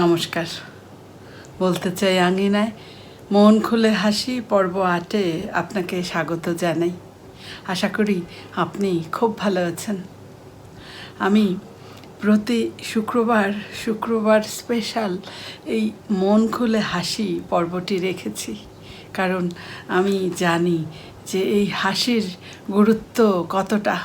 নমস্কার। বলতে চাই আঙিনায়, মন খুলে হাসি পর্ব আটে আপনাকে স্বাগত জানাই। আশা করি আপনি খুব ভালো আছেন। আমি প্রতি শুক্রবার শুক্রবার স্পেশাল এই মন খুলে হাসি পর্বটি রেখেছি। কারণ আমি জানি যে এই হাসির গুরুত্ব কতটা।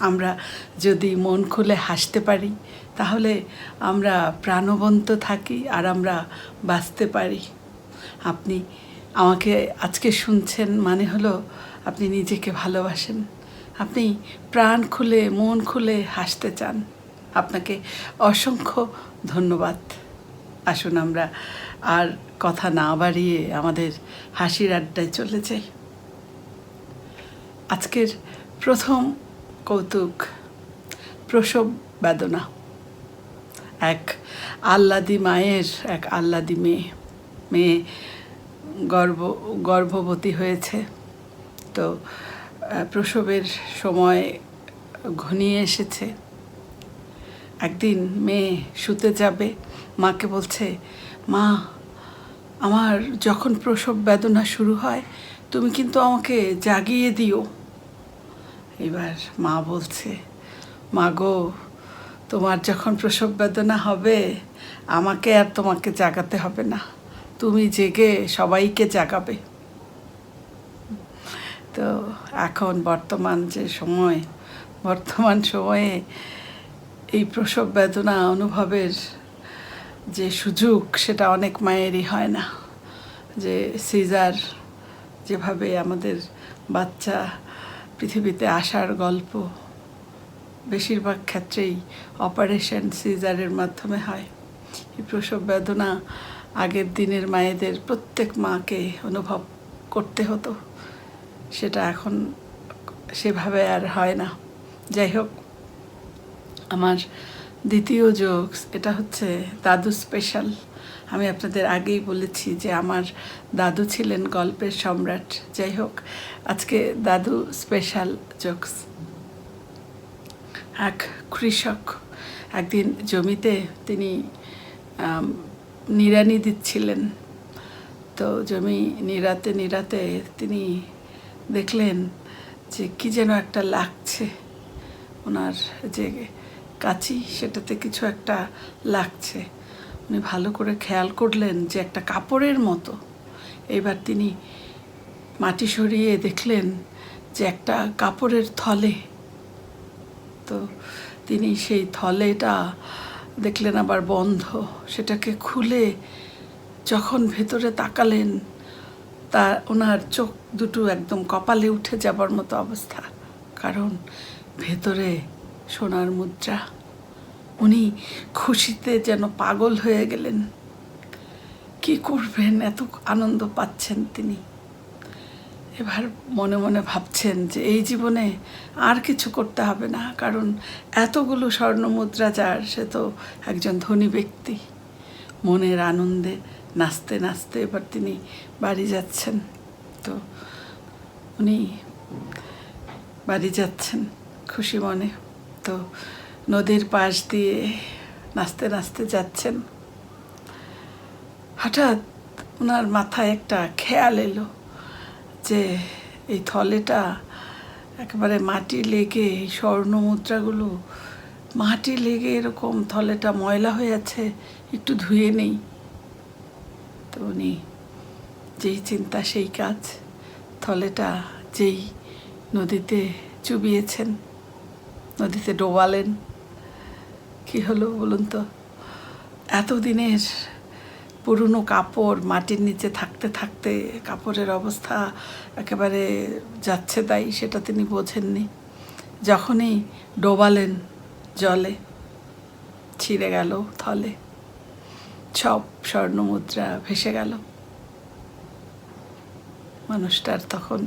আমরা যদি মন খুলে হাসতে পারি তাহলে আমরা প্রাণবন্ত থাকি আর আমরা বাঁচতে পারি। আপনি আমাকে আজকে শুনছেন মানে হলো আপনি নিজেকে ভালোবাসেন। আপনি প্রাণ খুলে, মন খুলে হাসতে চান। আপনাকে অসংখ্য ধন্যবাদ। আসুন আমরা আর কথা না বাড়িয়ে আমাদের হাসির আড্ডায় চলে যাই। আজকের প্রথম কৌতুক প্রসব বেদনা। এক আহ্লাদি মায়ের, এক আহ্লাদি মেয়ে। মেয়ে গর্ভ গর্ভবতী হয়েছে। তো প্রসবের সময় ঘনিয়ে এসেছে। একদিন মেয়ে শুতে যাবে। মাকে বলছে, মা, আমার যখন প্রসব বেদনা শুরু হয়, তুমি কিন্তু আমাকে জাগিয়ে দিও। এবার মা বলছে, মা গো তোমার যখন প্রসব বেদনা হবে, আমাকে আর তোমাকে জাগাতে হবে না। তুমি জেগে সবাইকে জাগাবে। তো এখন বর্তমান যে সময়, বর্তমান সময়ে এই প্রসব বেদনা অনুভবের যে সুযোগ, সেটা অনেক মায়েরই হয় না। যে সিজার যেভাবে আমাদের বাচ্চা পৃথিবীতে আসার গল্প বেশিরভাগ ক্ষেত্রেই অপারেশন সিজারের মাধ্যমে হয়। এই প্রসব বেদনা আগের দিনের মায়েদের প্রত্যেক মাকে অনুভব করতে হতো। সেটা এখন সেভাবে আর হয় না। যাই হোক, আমার দ্বিতীয় যোগ, এটা হচ্ছে দাদু স্পেশাল আমি আপনাদের আগেই বলেছি যে আমার দাদু ছিলেন গল্পের সম্রাট। যাই হোক, আজকে দাদু স্পেশাল জোকস এক কৃষক একদিন জমিতে তিনি নিড়ানি দিচ্ছিলেন। তো জমি নিরাতে নিরাতে তিনি দেখলেন যে কি যেন একটা লাগছে। ওনার যে কাঁচি, সেটাতে কিছু একটা লাগছে। উনি ভালো করে খেয়াল করলেন যে একটা কাপড়ের মতো। এবার তিনি মাটি সরিয়ে দেখলেন যে একটা কাপড়ের থলে তো তিনি সেই থলেটা দেখলেন আবার বন্ধ। সেটাকে খুলে যখন ভেতরে তাকালেন, তা ওনার চোখ দুটো একদম কপালে উঠে যাবার মতো অবস্থা। কারণ ভেতরে সোনার মুদ্রা। উনি খুশিতে যেন পাগল হয়ে গেলেন। কি করবেন? এত আনন্দ পাচ্ছেন তিনি। এবার মনে মনে ভাবছেন যে এই জীবনে আর কিছু করতে হবে না, কারণ এতগুলো স্বর্ণ মুদ্রা যার, সে তো একজন ধনী ব্যক্তি। মনের আনন্দে নাচতে নাচতে এবার তিনি বাড়ি যাচ্ছেন। তো উনি বাড়ি যাচ্ছেন খুশি মনে। তো নদীর পাশ দিয়ে নাচতে নাচতে যাচ্ছেন। হঠাৎ ওনার মাথায় একটা খেয়াল এলো। যে এই থলেটা একেবারে মাটি লেগে, এই স্বর্ণ মুদ্রাগুলো মাটি লেগে এরকম থলেটা ময়লা হয়ে আছে, একটু ধুয়ে নেই। তো উনি যেই চিন্তা, সেই কাজ, থলেটা যেই নদীতে চুবিয়েছেন, নদীতে ডোবালেন, কি হলো বলুন তো? এতদিনের পুরনো কাপড়, মাটির নিচে থাকতে থাকতে কাপড়ের অবস্থা একেবারে যাচ্ছে তাই সেটা তিনি বোঝেননি। যখনই ডোবালেন জলে, ছিঁড়ে গেল থলে, সব স্বর্ণ মুদ্রা ভেসে গেল। মানুষটার তখন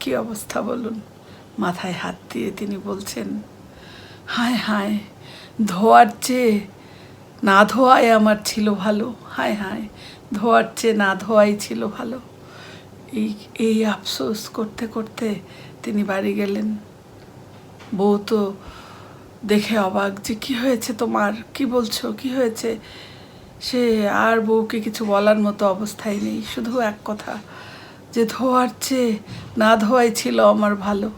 কি অবস্থা বলুন? মাথায় হাত দিয়ে তিনি বলছেন, হায় হায়, ধোয়ার চেয়ে না ধোয়াই আমার ছিল ভালো। হায় হায়, ধোয়ার চেয়ে না ধোয়াই ছিল ভালো। এই এই আফসোস করতে করতে তিনি বাড়ি গেলেন। বউ তো দেখে অবাক যে কি হয়েছে তোমার? কি বলছো? কি হয়েছে? সে আর বউকে কিছু বলার মতো অবস্থায় নেই। শুধু এক কথা, যে ধোয়ার চেয়ে না ধোয়াই ছিল আমার ভালো।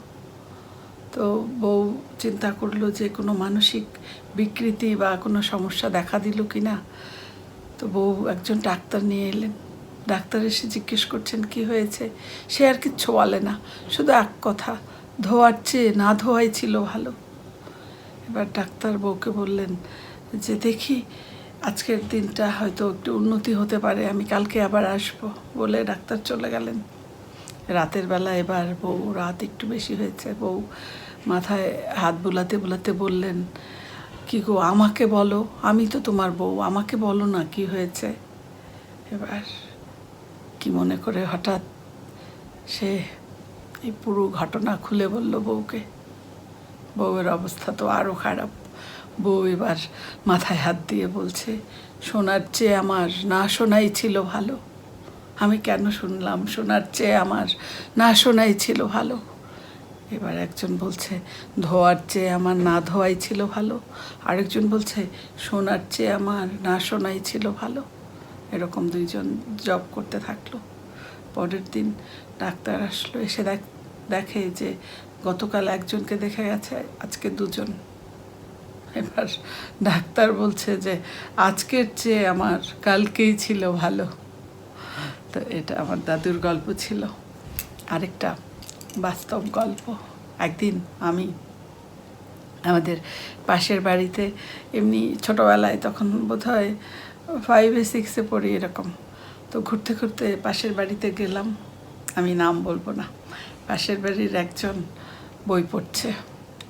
তো বউ চিন্তা করল যে কোনো মানসিক বিকৃতি বা কোনো সমস্যা দেখা দিল কি না তো বউ একজন ডাক্তার নিয়ে এলেন। ডাক্তার এসে জিজ্ঞেস করছেন, কি হয়েছে? সে আর কিচ্ছু বলে না। শুধু এক কথা, ধোয়ার চেয়ে না ধোয়াই ছিল ভালো। এবার ডাক্তার বউকে বললেন যে, দেখি, আজকের দিনটা হয়তো একটু উন্নতি হতে পারে, আমি কালকে আবার আসব। বলে ডাক্তার চলে গেলেন। রাতের বেলা এবার বউ, রাত একটু বেশি হয়েছে, বউ মাথায় হাত বোলাতে বোলাতে বললেন, কি গো, আমাকে বলো, আমি তো তোমার বউ, আমাকে বলো না কি হয়েছে? এবার কি মনে করে হঠাৎ সে এই পুরো ঘটনা খুলে বলল বউকে। বউয়ের অবস্থা তো আরও খারাপ। বউ এবার মাথায় হাত দিয়ে বলছে শোনার চেয়ে আমার না শোনাই ছিল ভালো। আমি কেন শুনলাম শোনার চেয়ে আমার না শোনাই ছিল ভালো? এবার একজন বলছে, ধোয়ার চেয়ে আমার না ধোয়াই ছিল ভালো। আরেকজন বলছে শোনার চেয়ে আমার না শোনাই ছিল ভালো। এরকম দুইজন জব করতে থাকল। পরের দিন ডাক্তার আসলো, এসে দেখ যে গতকাল একজনকে দেখে গেছে, আজকে দুজন। এবার ডাক্তার বলছে যে, আজকের চেয়ে আমার কালকেই ছিল ভালো। তো এটা আমার দাদুর গল্প ছিল। আরেকটা বাস্তব গল্প। একদিন আমি আমাদের পাশের বাড়িতে এমনি ছোটোবেলায় তখন বোধ হয় ফাইভে সিক্সে পড়ি এরকম। তো ঘুরতে ঘুরতে পাশের বাড়িতে গেলাম। আমি নাম বলব না। পাশের বাড়ির একজন বই পড়ছে।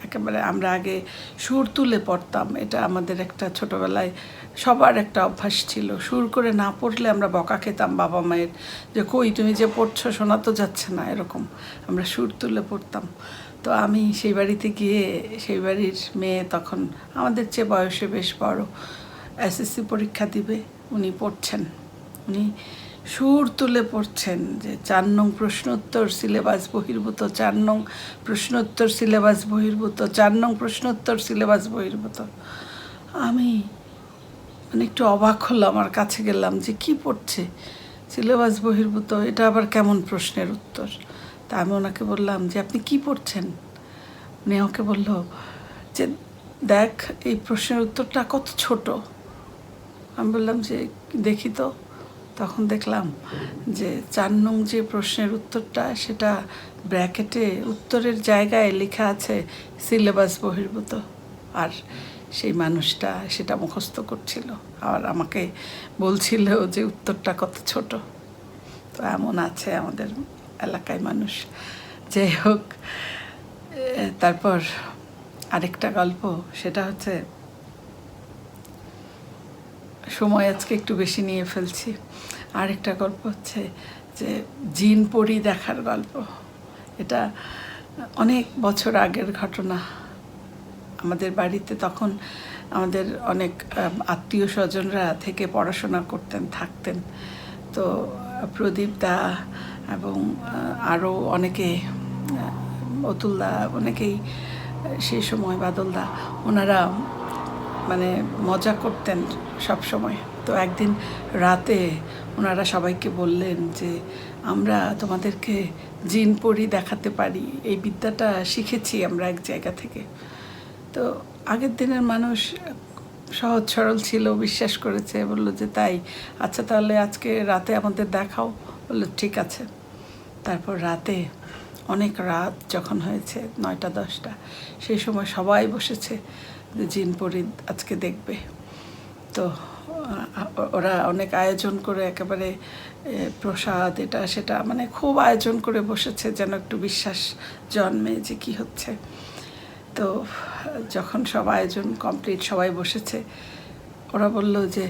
একেবারে আমরা আগে সুর তুলে পড়তাম। এটা আমাদের একটা ছোটোবেলায় সবার একটা অভ্যাস ছিল। সুর করে না পড়লে আমরা বকা খেতাম বাবা মায়ের যে, কই তুমি যে পড়ছো শোনা তো যাচ্ছে না। এরকম আমরা সুর তুলে পড়তাম। তো আমি সেই বাড়িতে গিয়ে সেই বাড়ির মেয়ে তখন আমাদের চেয়ে বয়সে বেশ বড়। এসএসসি পরীক্ষা দিবে, উনি পড়ছেন। উনি সুর তুলে পড়ছেন যে চার নং প্রশ্নোত্তর সিলেবাস বহির্ভূত, চার নং প্রশ্নোত্তর সিলেবাস বহির্ভূত, চার নং প্রশ্নোত্তর সিলেবাস বহির্ভূত। আমি মানে একটু অবাক হলাম, আমার কাছে গেলাম যে কি পড়ছে? সিলেবাস বহির্ভূত, এটা আবার কেমন প্রশ্নের উত্তর? তা আমি ওনাকে বললাম যে, আপনি কি পড়ছেন? উনি আমাকে বলল যে, দেখ, এই প্রশ্নের উত্তরটা কত ছোট? আমি বললাম যে, দেখি তো। তখন দেখলাম যে চার নং যে প্রশ্নের উত্তরটা, সেটা ব্র্যাকেটে উত্তরের জায়গায় লেখা আছে, সিলেবাস বহির্ভূত। আর সেই মানুষটা সেটা মুখস্থ করছিল আর আমাকে বলছিল যে উত্তরটা কত ছোট। তো এমন আছে আমাদের এলাকায় মানুষ। যাই হোক তারপর আরেকটা গল্প, সেটা হচ্ছে সময় আজকে একটু বেশি নিয়ে ফেলছি। আরেকটা গল্প হচ্ছে যে জিন পরি দেখার গল্প। এটা অনেক বছর আগের ঘটনা। আমাদের বাড়িতে তখন আমাদের অনেক আত্মীয় স্বজনরা থেকে পড়াশোনা করতেন থাকতেন। তো প্রদীপ দা এবং আরও অনেকে আহ, অতুল দা অনেকেই সেই সময় বাদল দা ওনারা মানে মজা করতেন সব সময়। তো একদিন রাতে ওনারা সবাইকে বললেন যে, আমরা তোমাদেরকে জিন পরি দেখাতে পারি। এই বিদ্যাটা শিখেছি আমরা এক জায়গা থেকে। তো আগের দিনের মানুষ সহজ সরল ছিল, বিশ্বাস করেছে, বলল যে, তাই আচ্ছা তাহলে আজকে রাতে আমাদের দেখাও। বলল, ঠিক আছে। তারপর রাতে অনেক রাত যখন হয়েছে, নয়টা, দশটা, সেই সময় সবাই বসেছে। জিন পরি আজকে দেখবে। তো ওরা অনেক আয়োজন করে একেবারে প্রসাদ এটা সেটা মানে খুব আয়োজন করে বসেছে যেন একটু বিশ্বাস জন্মে যে কি হচ্ছে। তো, যখন সব আয়োজন কমপ্লিট সবাই বসেছে, ওরা বলল যে,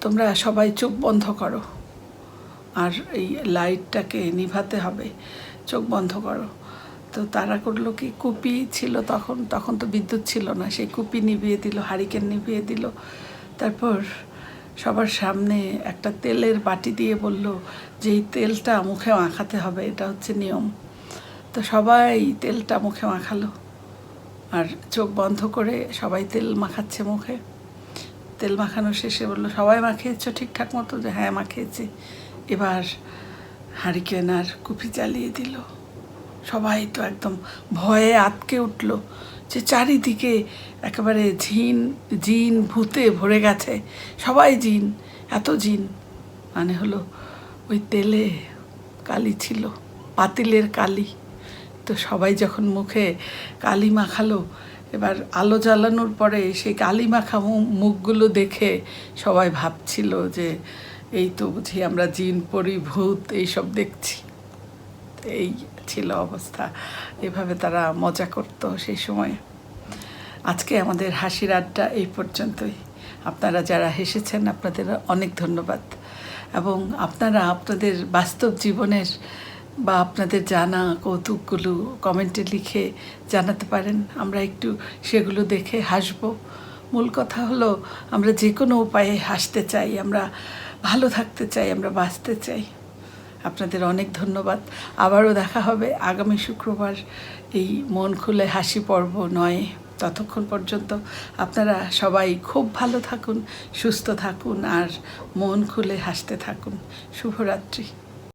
তোমরা সবাই চোখ বন্ধ করো। আর এই লাইটটাকে নিভাতে হবে। চোখ বন্ধ করো। তো তারা করল কি, কুপি ছিল তখন তখন তো বিদ্যুৎ ছিল না। সেই কুপি নিভিয়ে দিল, হারিকেন নিভিয়ে দিল। তারপর সবার সামনে একটা তেলের বাটি দিয়ে বলল যে, এই তেলটা মুখে মাখাতে হবে, এটা হচ্ছে নিয়ম। তো সবাই তেলটা মুখে মাখালো আর চোখ বন্ধ করে সবাই তেল মাখাচ্ছে মুখে। তেল মাখানো শেষে বলল, সবাই মাখিয়েছ ঠিকঠাক মতো? যে হ্যাঁ মাখিয়েছি। এবার হারিকেন আর কুপি চালিয়ে দিল। সবাই তো একদম ভয়ে আতকে উঠল যে চারিদিকে একেবারে ঝিন জিন ভূতে ভরে গেছে। সবাই জিন, এত জিন। মানে হলো ওই তেলে কালি ছিল, পাতিলের কালি। তো সবাই যখন মুখে কালি মাখালো, এবার আলো জ্বালানোর পরে সেই কালি মাখা মুখগুলো দেখে সবাই ভাবছিল যে এই তো বুঝি আমরা জিন, পরি, ভূত, এইসব দেখছি। এই ছিল অবস্থা। এভাবে তারা মজা করতো সেই সময়। আজকে আমাদের হাসির আড্ডা এই পর্যন্তই। আপনারা যারা হেসেছেন, আপনাদের অনেক ধন্যবাদ। এবং আপনারা আপনাদের বাস্তব জীবনের বা আপনাদের জানা কৌতুকগুলো কমেন্টে লিখে জানাতে পারেন। আমরা একটু সেগুলো দেখে হাসব। মূল কথা হলো, আমরা যে কোনো উপায়ে হাসতে চাই, আমরা ভালো থাকতে চাই, আমরা বাঁচতে চাই। আপনাদের অনেক ধন্যবাদ। আবারও দেখা হবে আগামী শুক্রবার এই মন খুলে হাসি পর্ব নয়, ততক্ষণ পর্যন্ত আপনারা সবাই খুব ভালো থাকুন, সুস্থ থাকুন আর মন খুলে হাসতে থাকুন। শুভরাত্রি।